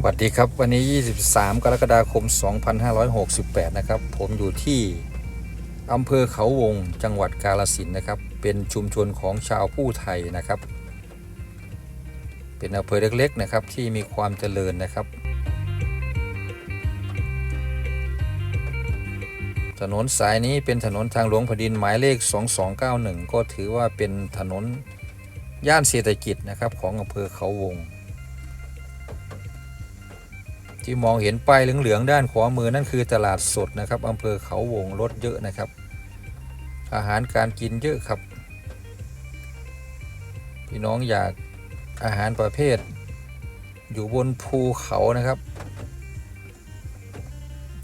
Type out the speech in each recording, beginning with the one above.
สวัสดีครับวันนี้ 23 กรกฎาคม 2568 นะครับ ผมอยู่ที่อำเภอเขาวงจังหวัดกาลสินนะครับ เป็นชุมชนของชาวผู้ไทยนะครับ เป็นอำเภอเล็กๆนะครับที่มีความเจริญนะครับ ถนนสายนี้เป็นถนนทางหลวงแผ่นดินหมายเลข 2291 ก็ถือว่าเป็นถนนย่านเศรษฐกิจนะครับของอำเภอเขาวง ที่มองเห็นป้ายเหลืองๆด้านขวามือนั่นคือตลาดสดนะครับอำเภอเขาวงรถเยอะนะครับ อาหารการกินเยอะครับพี่น้องอยากอาหารประเภท อยู่บนภูเขานะครับ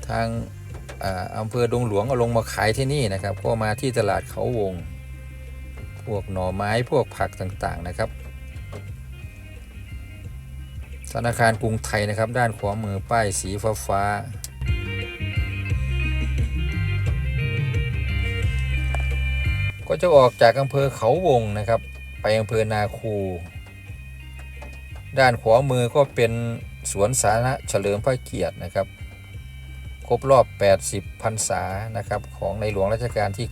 ทางอำเภอดงหลวงเอาลงมาขายที่นี่นะครับ ก็มาที่ตลาดเขาวง พวกหน่อไม้พวกผักต่างๆนะครับ ธนาคารกรุงไทยนะครับ ด้านขวามือป้ายสีฟ้าฟ้าก็จะออกจากอำเภอเขาวงนะครับ ไปอำเภอนาคู ด้านขวามือก็เป็นสวนสาธารณะเฉลิมพระเกียรตินะครับ ครบรอบ 80พรรษานะครับของในหลวงรัชกาลที่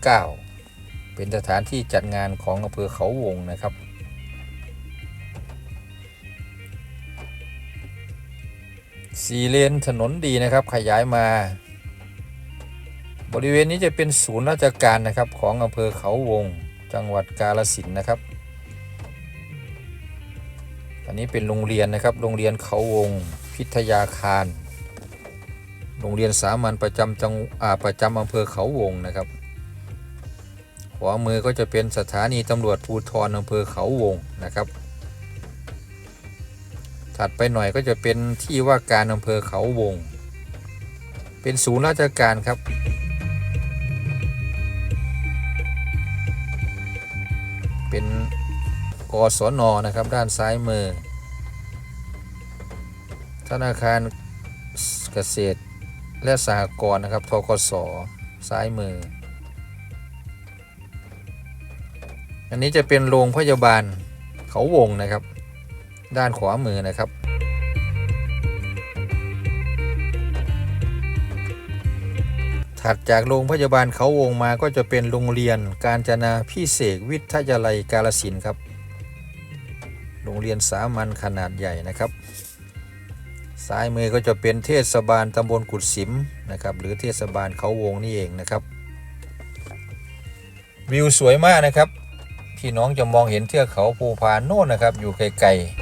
9 เป็นสถานที่จัดงานของอำเภอเขาวงนะครับ สี่เลนถนนดีนะครับ ขยายมา บริเวณนี้จะเป็นศูนย์ราชการนะครับ ของอำเภอเขาวง จังหวัดกาลสินนะครับ อันนี้เป็นโรงเรียนนะครับ โรงเรียนเขาวง พิทยาคาร โรงเรียนสามัญประจำจังอาประจำอำเภอเขาวงนะครับขวามือก็จะเป็นสถานีตำรวจภูธรอำเภอเขาวงนะครับ ถัดไปหน่อยก็จะเป็นที่ว่าการอำเภอเขาวง เป็นศูนย์ราชการครับ เป็นกศนนะครับด้านซ้ายมือ ธนาคารเกษตรและสหกรณ์นะครับทกสซ้ายมือ อันนี้จะเป็นโรงพยาบาลเขาวงนะครับ ด้านขวามือนะครับ ถัดจากโรงพยาบาลเขาวงมาก็จะเป็นโรงเรียนการจนาพิเศษวิทยาลัยกาลสินครับ โรงเรียนสามัญขนาดใหญ่นะครับ ซ้ายมือก็จะเป็นเทศบาลตำบลกุดสิมนะครับหรือเทศบาลเขาวงนี่เองนะครับวิวสวยมากนะครับ พี่น้องจะมองเห็นเทือกเขาภูพานโน่นนะครับ อยู่ไกลๆ